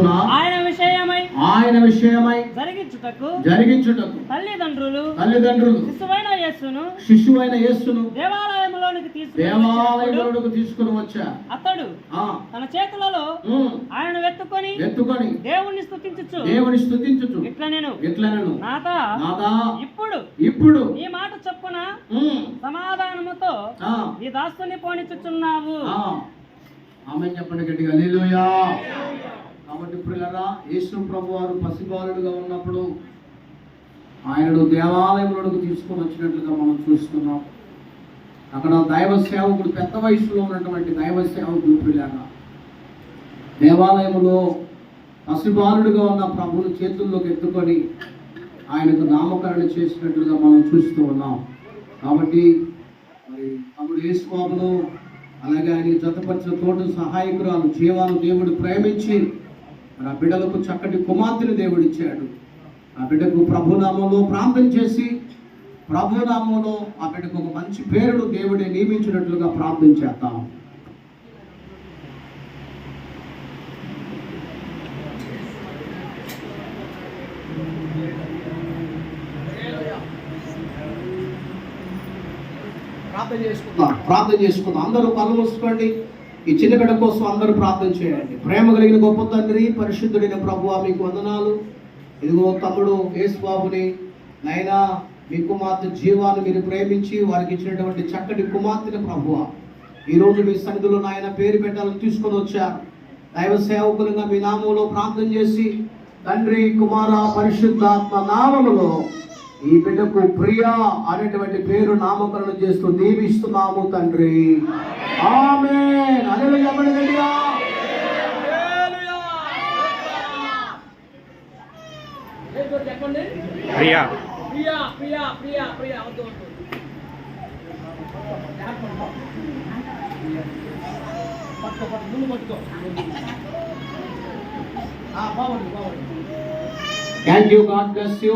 చొప్పున ఆయన విషయమై ఆయన విషయమై జరిగించుటకు జరిగించుటకు తల్లిదండ్రులు తల్లిదండ్రులు శిశువైన యేసును శిశువైన యేసును దేవాలయంలోనికి తీసుకుని దేవాలయంలోకి తీసుకుని వచ్చా? అతడు తన చేతులలో ఉమ్, ఆయనను వెత్తుకొని ఎత్తుకొని దేవుణ్ణి స్తుతించుచు. దేవుని స్తుతించుచు. ఇట్లా నేను. ఎట్లనను నాథ నాదా? ఇప్పుడు ఇప్పుడు ఈ మాట చొప్పున సమాధానముతో ఈ దాస్తుని పోనిచుచున్నావు. ఆమె చెప్పండి గట్టిగా. హల్లెలూయా. కాబట్టి ప్రియులరా యేసు ప్రభు వారు పసిబాలుడుగా ఉన్నప్పుడు ఆయనను దేవాలయంలోకి తీసుకొని వచ్చినట్లుగా మనం చూస్తున్నాం. అక్కడ దైవ సేవకుడు పెద్ద వయసులో ఉన్నటువంటి దైవ సేవకుడు ప్రియులరా దేవాలయంలో పసిబాలుడుగా ఉన్న ప్రభుని చేతుల్లోకి ఎత్తుకొని ఆయనకు నామకరణ చేసినట్లుగా మనం చూస్తూ ఉన్నాం. కాబట్టి మరి తమ్ముడు యేసుబాబును అలాగే ఆయన జతపరిచిన తోట సహాయకురాలు జీవాలు దేవుడు ప్రేమించి మరి ఆ బిడ్డలకు చక్కటి కుమార్తెను దేవుడు ఇచ్చాడు. ఆ బిడ్డకు ప్రభునామంలో ప్రార్థన చేసి ప్రభునామంలో ఆ బిడ్డకు ఒక మంచి పేరును దేవుడే నియమించినట్లుగా ప్రార్థన చేద్దాం. ప్రార్థన చేసుకుందాం. ప్రార్థన చేసుకుందాం. అందరూ కళ్ళు మూసుకోండి ఈ చిన్న బిడ్డ కోసం అందరూ ప్రార్థన చేయండి. ప్రేమ కలిగిన గొప్ప తండ్రి పరిశుద్ధుడైన ప్రభు మీకు వందనాలు. ఇదిగో తమ్ముడు యేసుబాబుని నైనా మీ కుమార్తె జీవాన్ని మీరు ప్రేమించి వారికి ఇచ్చినటువంటి చక్కటి కుమార్తెని ప్రభువ ఈరోజు మీ సన్నిధిలో నాయన పేరు పెట్టాలని తీసుకొని వచ్చారు. దైవ సేవకులుగా మీ నామంలో ప్రార్థన చేసి తండ్రి కుమార పరిశుద్ధాత్మ నామములో ఈ బిడ్డకు ప్రియా అనేటువంటి పేరు నామకరణం చేస్తూ దీవిస్తున్నాము తండ్రి. ఆమె చెప్పండి ప్రియా. ప్రియా ప్రియా ప్రియా ప్రియా వద్దు వద్దు. పట్టుకో పట్టుకో ముందు పట్టుకో. Thank you god bless you